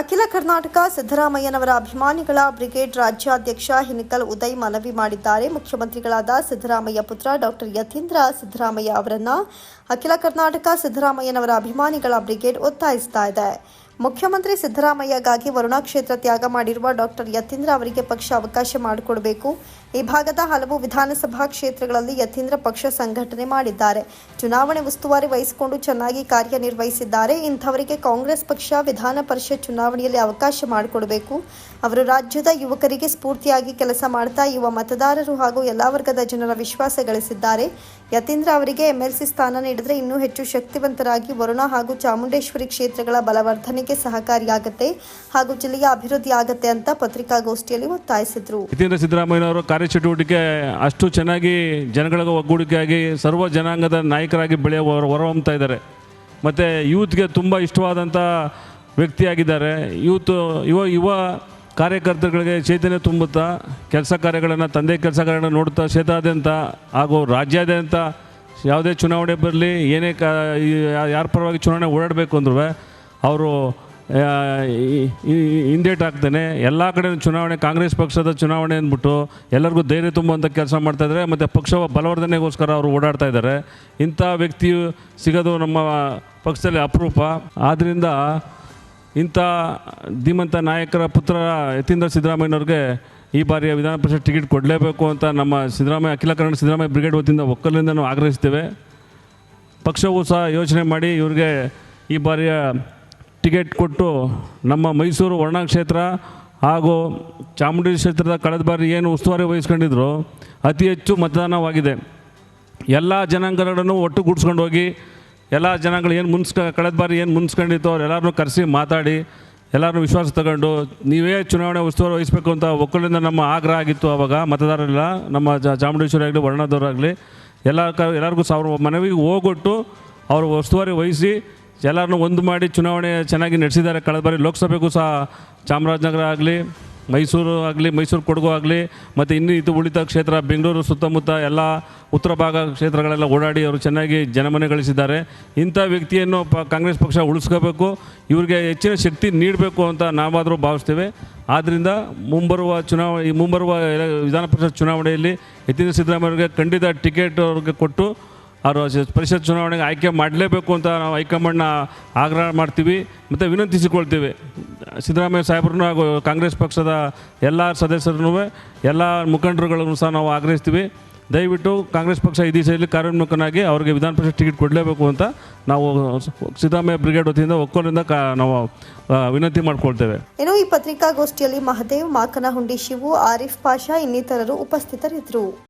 ಅಖಿಲ ಕರ್ನಾಟಕ ಸಿದ್ದರಾಮಯ್ಯನವರ ಅಭಿಮಾನಿಗಳ ಬ್ರಿಗೇಡ್ ರಾಜ್ಯಾಧ್ಯಕ್ಷ ಹಿನಕಲ್ ಉದಯ್ ಮನವಿ ಮಾಡಿದ್ದಾರೆ. ಮುಖ್ಯಮಂತ್ರಿಗಳಾದ ಸಿದ್ದರಾಮಯ್ಯ ಪುತ್ರ ಡಾಕ್ಟರ್ ಯತೀಂದ್ರ ಸಿದ್ದರಾಮಯ್ಯ ಅವರನ್ನ ಅಖಿಲ ಕರ್ನಾಟಕ ಸಿದ್ದರಾಮಯ್ಯನವರ ಅಭಿಮಾನಿಗಳ ಬ್ರಿಗೇಡ್ ಒತ್ತಾಯಿಸ್ತಾ ಇದೆ. ಮುಖ್ಯಮಂತ್ರಿ ಸಿದ್ದರಾಮಯ್ಯಗಾಗಿ ವರುಣಾ ಕ್ಷೇತ್ರ ತ್ಯಾಗ ಮಾಡಿರುವ ಡಾಕ್ಟರ್ ಯತೀಂದ್ರ ಅವರಿಗೆ ಪಕ್ಷ ಅವಕಾಶ ಮಾಡಿಕೊಡಬೇಕು. ಈ ಭಾಗದ ಹಲವು ವಿಧಾನಸಭಾ ಕ್ಷೇತ್ರಗಳಲ್ಲಿ ಯತೀಂದ್ರ ಪಕ್ಷ ಸಂಘಟನೆ ಮಾಡಿದ್ದಾರೆ. ಚುನಾವಣೆ ಉಸ್ತುವಾರಿ ವಹಿಸಿಕೊಂಡು ಚೆನ್ನಾಗಿ ಕಾರ್ಯನಿರ್ವಹಿಸಿದ್ದಾರೆ. ಇಂಥವರಿಗೆ ಕಾಂಗ್ರೆಸ್ ಪಕ್ಷ ವಿಧಾನ ಪರಿಷತ್ ಚುನಾವಣೆಯಲ್ಲಿ ಅವಕಾಶ ಮಾಡಿಕೊಡಬೇಕು. ಅವರು ರಾಜ್ಯದ ಯುವಕರಿಗೆ ಸ್ಫೂರ್ತಿಯಾಗಿ ಕೆಲಸ ಮಾಡ್ತಾ, ಯುವ ಮತದಾರರು ಹಾಗೂ ಎಲ್ಲ ವರ್ಗದ ಜನರ ವಿಶ್ವಾಸ ಗಳಿಸಿದ್ದಾರೆ. ಯತೀಂದ್ರ ಅವರಿಗೆ ಎಂಎಲ್ಸಿ ಸ್ಥಾನ ನೀಡಿದರೆ ಇನ್ನೂ ಹೆಚ್ಚು ಶಕ್ತಿವಂತರಾಗಿ ವರುಣ ಹಾಗೂ ಚಾಮುಂಡೇಶ್ವರಿ ಕ್ಷೇತ್ರಗಳ ಬಲವರ್ಧನೆಗೆ ಸಹಕಾರಿಯಾಗುತ್ತೆ ಹಾಗೂ ಜಿಲ್ಲೆಯ ಅಭಿವೃದ್ಧಿ ಆಗತ್ತೆ ಅಂತ ಪತ್ರಿಕಾಗೋಷ್ಠಿಯಲ್ಲಿ ಒತ್ತಾಯಿಸಿದ್ರು. ಯತೀಂದ್ರ ಸಿದ್ದರಾಮಯ್ಯನವರ ಕಾರ್ಯಚಟುವಟಿಕೆ ಅಷ್ಟು ಚೆನ್ನಾಗಿ ಜನಗಳಿಗೆ ಒಗ್ಗೂಡಿಕೆಯಾಗಿ ಸರ್ವ ಜನಾಂಗದ ನಾಯಕರಾಗಿ ಬೆಳೆಯ ಹೊರ ಹೊರಹೊಮ್ತಾ ಇದ್ದಾರೆ. ಮತ್ತು ಯೂತ್ಗೆ ತುಂಬ ಇಷ್ಟವಾದಂಥ ವ್ಯಕ್ತಿಯಾಗಿದ್ದಾರೆ. ಯೂತ್ ಯುವ ಯುವ ಕಾರ್ಯಕರ್ತರುಗಳಿಗೆ ಚೈತನ್ಯ ತುಂಬುತ್ತಾ ಕೆಲಸ ಕಾರ್ಯಗಳನ್ನು, ತಂದೆ ಕೆಲಸ ಕಾರ್ಯಗಳನ್ನು ನೋಡುತ್ತಾ ಕ್ಷೇತ್ರಾದ್ಯಂತ ಹಾಗೂ ರಾಜ್ಯಾದ್ಯಂತ ಯಾವುದೇ ಚುನಾವಣೆ ಬರಲಿ, ಏನೇ ಕಾ ಯಾರ ಪರವಾಗಿ ಚುನಾವಣೆ ಓಡಾಡಬೇಕು ಅಂದ್ರೂ ಅವರು ಹಿಂದೇಟ್ ಹಾಕ್ತಾನೆ ಎಲ್ಲ ಕಡೆ ಚುನಾವಣೆ, ಕಾಂಗ್ರೆಸ್ ಪಕ್ಷದ ಚುನಾವಣೆ ಅಂದ್ಬಿಟ್ಟು ಎಲ್ಲರಿಗೂ ಧೈರ್ಯ ತುಂಬುವಂಥ ಕೆಲಸ ಮಾಡ್ತಾ ಇದ್ದಾರೆ. ಮತ್ತು ಪಕ್ಷ ಬಲವರ್ಧನೆಗೋಸ್ಕರ ಅವರು ಓಡಾಡ್ತಾ ಇದ್ದಾರೆ. ಇಂಥ ವ್ಯಕ್ತಿಯು ಸಿಗೋದು ನಮ್ಮ ಪಕ್ಷದಲ್ಲಿ ಅಪರೂಪ. ಆದ್ದರಿಂದ ಇಂಥ ಧೀಮಂತ ನಾಯಕರ ಪುತ್ರ ಯತೀಂದ್ರ ಸಿದ್ದರಾಮಯ್ಯನವ್ರಿಗೆ ಈ ಬಾರಿಯ ವಿಧಾನ ಪರಿಷತ್ ಟಿಕೆಟ್ ಕೊಡಲೇಬೇಕು ಅಂತ ನಮ್ಮ ಸಿದ್ದರಾಮಯ್ಯ, ಅಖಿಲ ಕನ್ನಡ ಸಿದ್ದರಾಮಯ್ಯ ಬ್ರಿಗೇಡ್ ವತಿಯಿಂದ ಒಕ್ಕಲಿಂದ ನಾವು ಆಗ್ರಹಿಸ್ತೇವೆ. ಪಕ್ಷವೂ ಸಹ ಯೋಚನೆ ಮಾಡಿ ಇವ್ರಿಗೆ ಈ ಬಾರಿಯ ಟಿಕೆಟ್ ಕೊಟ್ಟು ನಮ್ಮ ಮೈಸೂರು ವರ್ಣ ಕ್ಷೇತ್ರ ಹಾಗೂ ಚಾಮುಂಡಿ ಕ್ಷೇತ್ರದ ಕಳೆದ ಬಾರಿ ಏನು ಉಸ್ತುವಾರಿ ವಹಿಸ್ಕೊಂಡಿದ್ರು ಅತಿ ಹೆಚ್ಚು ಮತದಾನವಾಗಿದೆ. ಎಲ್ಲ ಜನಾಂಗಗಳನ್ನು ಒಟ್ಟುಗೂಡಿಸ್ಕೊಂಡು ಹೋಗಿ ಎಲ್ಲ ಜನಗಳು ಏನು ಮುನ್ಸ್ಕ, ಕಳೆದ ಬಾರಿ ಏನು ಮುನ್ಸ್ಕೊಂಡಿತ್ತು ಅವರೆಲ್ಲರನ್ನೂ ಕರೆಸಿ ಮಾತಾಡಿ ಎಲ್ಲರನ್ನೂ ವಿಶ್ವಾಸ ತಗೊಂಡು, ನೀವೇ ಚುನಾವಣೆ ಉಸ್ತುವಾರಿ ವಹಿಸಬೇಕು ಅಂತ ಒಕ್ಕಲಿಂದ ನಮ್ಮ ಆಗ್ರಹ ಆಗಿತ್ತು ಆವಾಗ ಮತದಾರರೆಲ್ಲ, ನಮ್ಮ ಚಾಮುಂಡೇಶ್ವರಿ ಆಗಲಿ ವರ್ಣದವರಾಗಲಿ ಎಲ್ಲ ಕ, ಎಲ್ಲರಿಗೂ ಸಾವಿರ ಮನವಿಗೆ ಹೋಗೊಟ್ಟು ಅವರು ಉಸ್ತುವಾರಿ ವಹಿಸಿ ಎಲ್ಲರನ್ನೂ ಒಂದು ಮಾಡಿ ಚುನಾವಣೆ ಚೆನ್ನಾಗಿ ನಡೆಸಿದ್ದಾರೆ. ಕಳೆದ ಬಾರಿ ಲೋಕಸಭೆಗೂ ಸಹ ಚಾಮರಾಜನಗರ ಆಗಲಿ ಮೈಸೂರು ಆಗಲಿ, ಮೈಸೂರು ಕೊಡಗು ಆಗಲಿ, ಮತ್ತು ಇನ್ನೂ ಇದು ಉಳಿತ ಕ್ಷೇತ್ರ, ಬೆಂಗಳೂರು ಸುತ್ತಮುತ್ತ ಎಲ್ಲ ಉತ್ತರ ಭಾಗ ಕ್ಷೇತ್ರಗಳೆಲ್ಲ ಓಡಾಡಿ ಅವರು ಚೆನ್ನಾಗಿ ಜನಮನೆ ಗಳಿಸಿದ್ದಾರೆ. ಇಂಥ ವ್ಯಕ್ತಿಯನ್ನು ಪ, ಕಾಂಗ್ರೆಸ್ ಪಕ್ಷ ಉಳಿಸ್ಕೋಬೇಕು. ಇವರಿಗೆ ಹೆಚ್ಚಿನ ಶಕ್ತಿ ನೀಡಬೇಕು ಅಂತ ನಾವಾದರೂ ಭಾವಿಸ್ತೇವೆ. ಆದ್ದರಿಂದ ಮುಂಬರುವ ಚುನಾವಣೆ ಈ ಮುಂಬರುವ ವಿಧಾನ ಪರಿಷತ್ ಚುನಾವಣೆಯಲ್ಲಿ ಯತೀಂದ್ರ ಸಿದ್ದರಾಮಯ್ಯವ್ರಿಗೆ ಖಂಡಿತ ಟಿಕೆಟ್ ಅವ್ರಿಗೆ ಕೊಟ್ಟು ಅವರು ಪರಿಷತ್ ಚುನಾವಣೆಗೆ ಆಯ್ಕೆ ಮಾಡಲೇಬೇಕು ಅಂತ ನಾವು ಹೈಕಮಾಂಡ್ನ ಆಗ್ರಹ ಮಾಡ್ತೀವಿ. ಮತ್ತು ವಿನಂತಿಸಿಕೊಳ್ತೀವಿ. ಸಿದ್ದರಾಮಯ್ಯ ಸಾಹೇಬ್ರನ್ನೂ ಹಾಗೂ ಕಾಂಗ್ರೆಸ್ ಪಕ್ಷದ ಎಲ್ಲ ಸದಸ್ಯರನ್ನೂ ಎಲ್ಲ ಮುಖಂಡರುಗಳನ್ನು ಸಹ ನಾವು ಆಗ್ರಹಿಸ್ತೀವಿ. ದಯವಿಟ್ಟು ಕಾಂಗ್ರೆಸ್ ಪಕ್ಷ ಈ ದಿಸೆಯಲ್ಲಿ ಕಾರ್ಯೋನ್ಮುಖನಾಗಿ ಅವರಿಗೆ ವಿಧಾನ ಪರಿಷತ್ ಟಿಕೆಟ್ ಕೊಡಲೇಬೇಕು ಅಂತ ನಾವು ಸಿದ್ದರಾಮಯ್ಯ ಬ್ರಿಗೇಡ್ ವತಿಯಿಂದ ಒಕ್ಕೋರಿಂದ ಕಾ ನಾವು ವಿನಂತಿ ಮಾಡಿಕೊಳ್ತೇವೆ. ಇನ್ನು ಈ ಪತ್ರಿಕಾಗೋಷ್ಠಿಯಲ್ಲಿ ಮಹದೇವ್, ಮಾಕನಹುಂಡಿ ಶಿವು, ಆರಿಫ್ ಪಾಷಾ ಇನ್ನಿತರರು ಉಪಸ್ಥಿತರಿದ್ದರು.